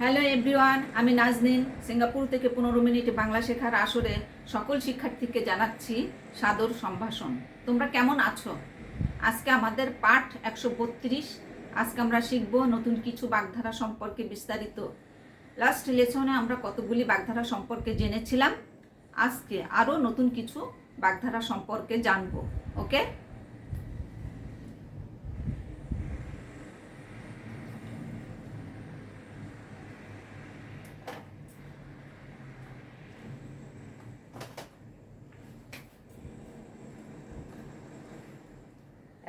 Hello everyone, আমি Naznin. Singapore থেকে পনেরো মিনিট বাংলা শেখার আসরে সকল শিক্ষার্থীকে জানাচ্ছি সাদর সম্ভাষণ। তোমরা কেমন আছো? আজকে আমাদের পাঠ একশো বত্রিশ। আজকে আমরা শিখব নতুন কিছু বাগধারা সম্পর্কে বিস্তারিত। লাস্ট লেসনে আমরা কতগুলি বাগধারা সম্পর্কে জেনেছিলাম? আজকে আরও নতুন কিছু বাগধারা সম্পর্কে জানব, ওকে?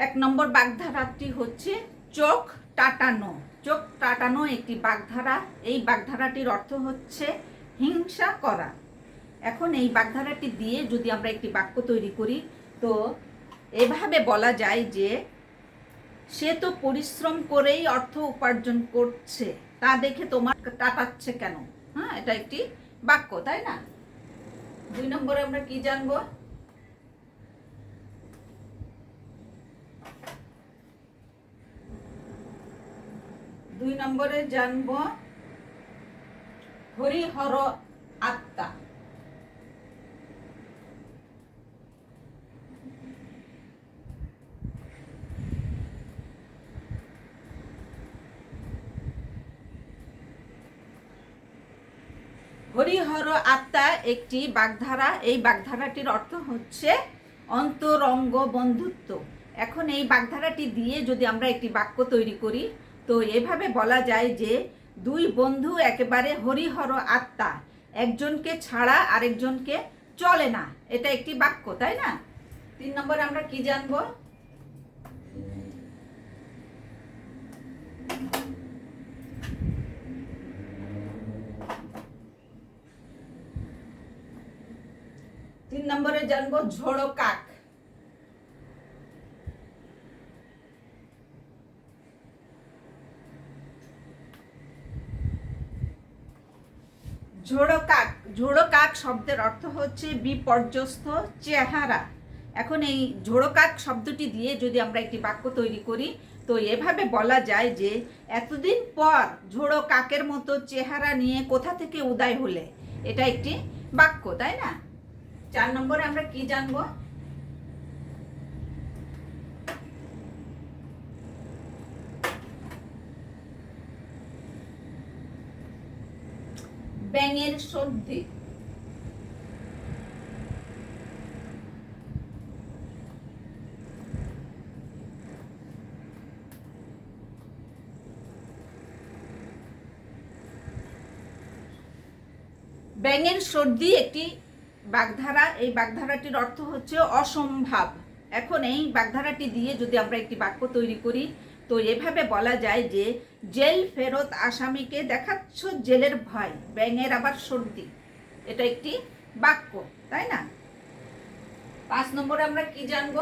এক নম্বর বাগধারাটি হচ্ছে চোখ টাটানো। চোখ টাটানো একটি বাগধারা। এই বাগধারাটির অর্থ হচ্ছে হিংসা করা। এখন এই বাগধারাটি দিয়ে যদি আমরা একটি বাক্য তৈরি করি, তো এভাবে বলা যায় যে, সে তো পরিশ্রম করেই অর্থ উপার্জন করছে, তা দেখে তোমার টাটাচ্ছে কেন? হ্যাঁ এটা একটি বাক্য, তাই না? দুই নম্বরে আমরা কি জানব? দুই নম্বরে জানব হরিহর আত্মা। হরিহর আত্মা একটি বাগধারা। এই বাগধারাটির অর্থ হচ্ছে অন্তরঙ্গ বন্ধুত্ব। এখন এই বাগধারাটি দিয়ে যদি আমরা একটি বাক্য তৈরি করি তো এভাবে বলা যায় যে দুই বন্ধু একেবারে হরিহর আত্মা, একজনকে ছাড়া আরেকজনকে চলে না। এটা একটি বাক্য, তাই না? তিন নম্বরে আমরা কি জানব? তিন নম্বরে জানব ঝোড়ো কাক। ঝোড়ো কাক ঝোড়ো কাক শব্দের অর্থ হচ্ছে বিপর্যস্ত চেহারা। এখন এই ঝোড়ো কাক শব্দটি দিয়ে যদি আমরা একটি বাক্য তৈরি করি, তো এভাবে বলা যায় যে, এতদিন পর ঝোড়ো কাকের মতো চেহারা নিয়ে কোথা থেকে উদয় হলে? এটা একটি বাক্য, তাই না? চার নম্বরে আমরা কি জানব? ব্যাঙের সর্দি ব্যাঙের সর্দি একটি বাগধারা, এই বাগধারাটির অর্থ হচ্ছে অসম্ভব। এখন এই বাগধারাটি দিয়ে যদি আমরা একটি বাক্য তৈরি করি তো এভাবে বলা যায় যে, জেল ফেরত আসামিকে দেখাচ্ছ জেলের ভয়, ব্যাঙের আবার সর্দি। এটা একটি বাক্য, তাই না? পাঁচ নম্বরে আমরা কি জানব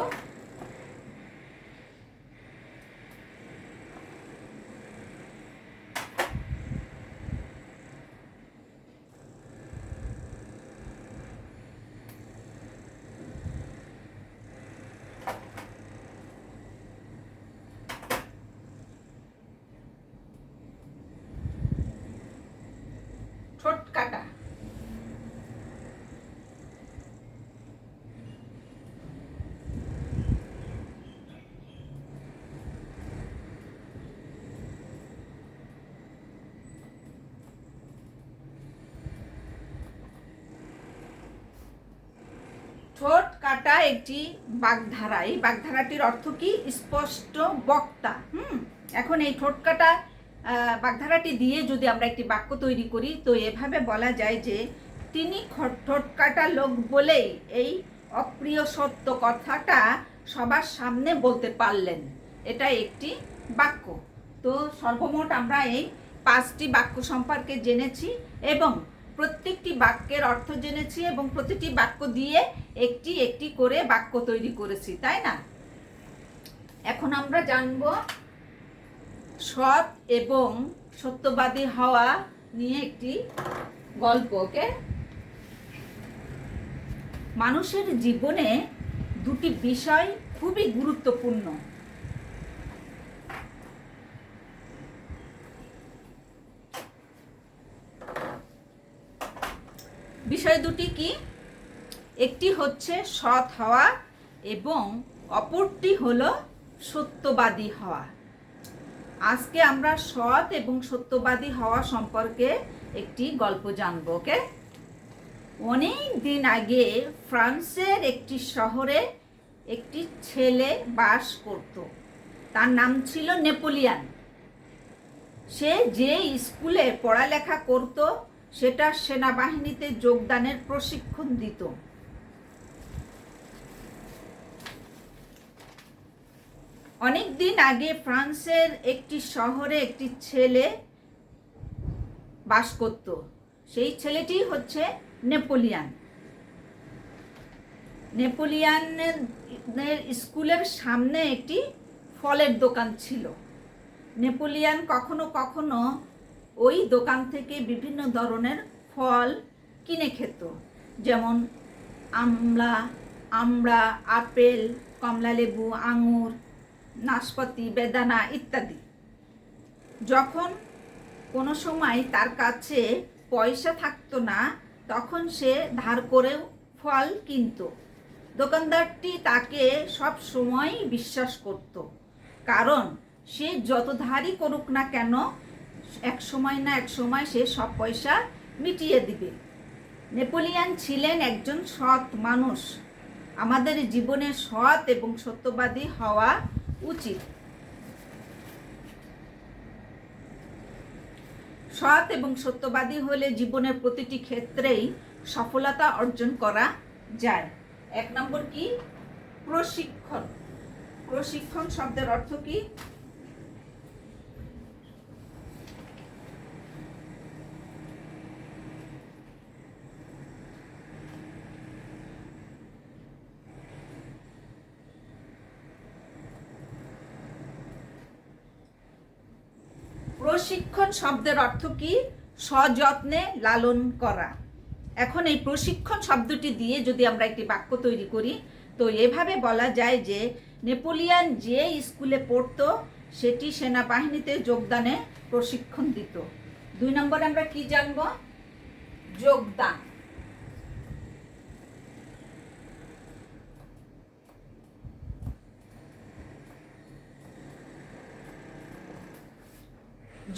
ঠোঁট কাটা ঠোঁট কাটা একটি বাগধারা। এই বাগধারাটির অর্থ কি? স্পষ্ট বক্তা। হুম? এখন এই ঠোঁট কাটা বাগধারাটি দিয়ে যদি আমরা একটি বাক্য তৈরি করি, তো এভাবে বলা যায় যে তিনি ঠোঁট কাটা লোক বলেই এই অপ্রিয় সত্য কথাটা সবার সামনে বলতে পারলেন। এটা একটি বাক্য। তো সর্বমোট আমরা এই পাঁচটি বাক্য সম্পর্কে জেনেছি এবং প্রত্যেকটি বাক্যের অর্থ জেনেছি এবং প্রতিটি বাক্য দিয়ে একটি একটি করে বাক্য তৈরি করেছি, তাই না? এখন আমরা জানব সৎ এবং সত্যবাদী হওয়া নিয়ে একটি গল্প, ওকে? মানুষের জীবনে দুটি বিষয় খুবই গুরুত্বপূর্ণ। বিষয় দুটি কি? একটি হচ্ছে সৎ হওয়া এবং অপরটি হলো সত্যবাদী হওয়া। আজকে আমরা সৎ এবং সত্যবাদী হওয়া সম্পর্কে একটি গল্প জানব, ওকে? অনেক দিন আগে ফ্রান্সের একটি শহরে একটি ছেলে বাস করত। তার নাম ছিল নেপোলিয়ান। সে যে স্কুলে পড়ালেখা করত সেটা সেনাবাহিনীতে যোগদানের প্রশিক্ষণ দিত। অনেক দিন আগে ফ্রান্সের একটি শহরে একটি ছেলে বাস করত। সেই ছেলেটি হচ্ছে নেপোলিয়ান। নেপোলিয়ানের স্কুলের সামনে একটি ফলের দোকান ছিল। নেপোলিয়ান কখনো কখনো ওই দোকান থেকে বিভিন্ন ধরনের ফল কিনে খেত। যেমন আমলা, আমড়া, আপেল, কমলালেবু, আঙুর, নাশপাতি, বেদানা ইত্যাদি। যখন কোনো সময় তার কাছে পয়সা থাকতো না, তখন সে ধার করেও ফল কিনত। দোকানদারটি তাকে সব সময়ই বিশ্বাস করত। কারণ সে যত ধারই করুক না কেন এক সময় না এক সময় সে সব পয়সা মিটিয়ে দিবে। নেপোলিয়ান ছিলেন একজন সৎ মানুষ। আমাদের জীবনে সৎ এবং সত্যবাদী হওয়া উচিত। সৎ এবং সত্যবাদী হলে জীবনের প্রতিটি ক্ষেত্রেই সফলতা অর্জন করা যায়। এক নম্বর কি? প্রশিক্ষণ। প্রশিক্ষণ শব্দের অর্থ কি? প্রশিক্ষণ শব্দের অর্থ কি? সযত্নে লালন করা। এখন এই প্রশিক্ষণ শব্দটি দিয়ে যদি আমরা একটি বাক্য তৈরি করি, তো এভাবে বলা যায় যে, নেপোলিয়ান যে স্কুলে পড়ত, সেটি সেনাবাহিনীতে যোগদানে প্রশিক্ষণ দিত। দুই নম্বরে আমরা কি জানব? যোগদান।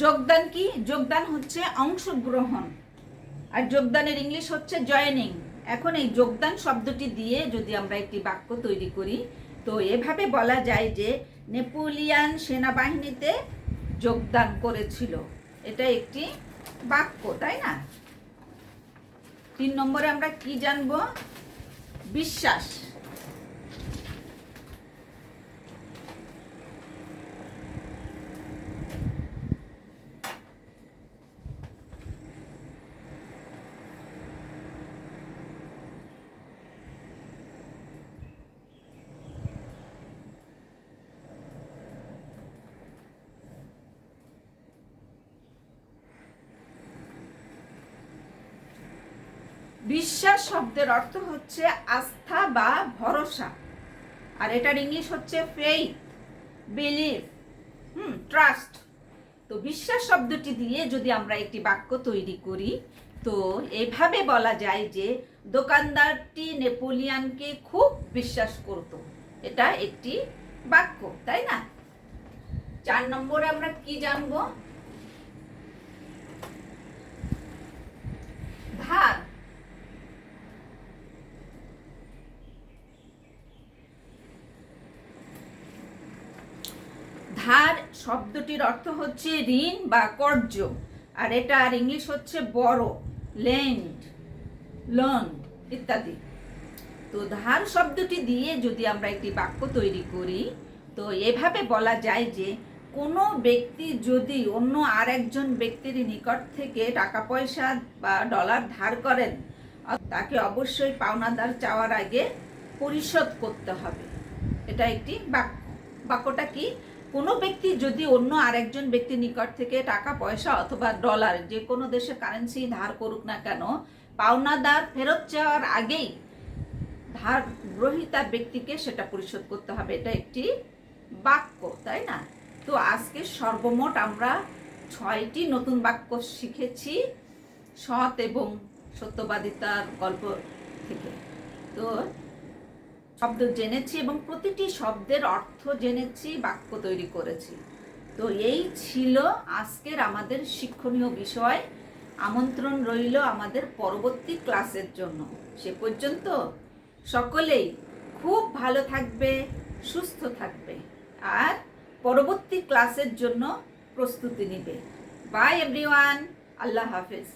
যোগদান কি? যোগদান হচ্ছে অংশগ্রহণ। আর যোগদানের ইংলিশ হচ্ছে জয়েনিং এখন এই যোগদান শব্দটি দিয়ে যদি আমরা একটি বাক্য তৈরি করি, তো এভাবে বলা যায় যে নেপোলিয়ান সেনাবাহিনীতে যোগদান করেছিল। এটা একটি বাক্য, তাই না? তিন নম্বরে আমরা কি জানব? বিশ্বাস। বিশ্বাস শব্দের অর্থ হচ্ছে আস্থা বা ভরসা। আর এটার ইংলিশ হচ্ছে ফেইথ বিলিভ হুম ট্রাস্ট তো বিশ্বাস শব্দটি দিয়ে যদি আমরা একটি বাক্য তৈরি করি, তো এভাবে বলা যায় যে দোকানদারটি নেপোলিয়ানকে খুব বিশ্বাস করত। এটা একটি বাক্য, তাই না? চার নম্বরে আমরা কি জানব ধার ধার শব্দটির অর্থ হচ্ছে ঋণ বা কর্য আর এটার ইংলিশ হচ্ছে বড় লেন্ড লোন ইত্যাদি। তো ধার শব্দটি দিয়ে যদি আমরা একটি বাক্য তৈরি করি, তো এভাবে বলা যায় যে কোনো ব্যক্তি যদি অন্য আর একজন ব্যক্তির নিকট থেকে টাকা পয়সা বা ডলার ধার করেন, তাকে অবশ্যই পাওনাদার চাওয়ার আগে পরিশোধ করতে হবে। এটা একটি বাক্য। বাক্যটা কি? কোনো ব্যক্তি যদি অন্য আরেকজন ব্যক্তির নিকট থেকে টাকা, পয়সা অথবা ডলার যে কোনো দেশের কারেন্সি ধার করুক না কেন, পাওনাদার ফেরত চাওয়ার আগেই ধার গ্রহিতা ব্যক্তিকে সেটা পরিশোধ করতে হবে। এটা একটি বাক্য, তাই না? তো আজকে সর্বমোট আমরা ছয়টি নতুন বাক্য শিখেছি সৎ এবং সত্যবাদিতার গল্প থেকে। তো শব্দ জেনেছি এবং প্রতিটি শব্দের অর্থ জেনেছি, বাক্য তৈরি করেছি। তো এই ছিল আজকের আমাদের শিক্ষণীয় বিষয়। আমন্ত্রণ রইল আমাদের পরবর্তী ক্লাসের জন্য। সে পর্যন্ত সকলেই খুব ভালো থাকবে, সুস্থ থাকবে আর পরবর্তী ক্লাসের জন্য প্রস্তুতি নিবে। বাই এভরিওয়ান আল্লাহ হাফেজ।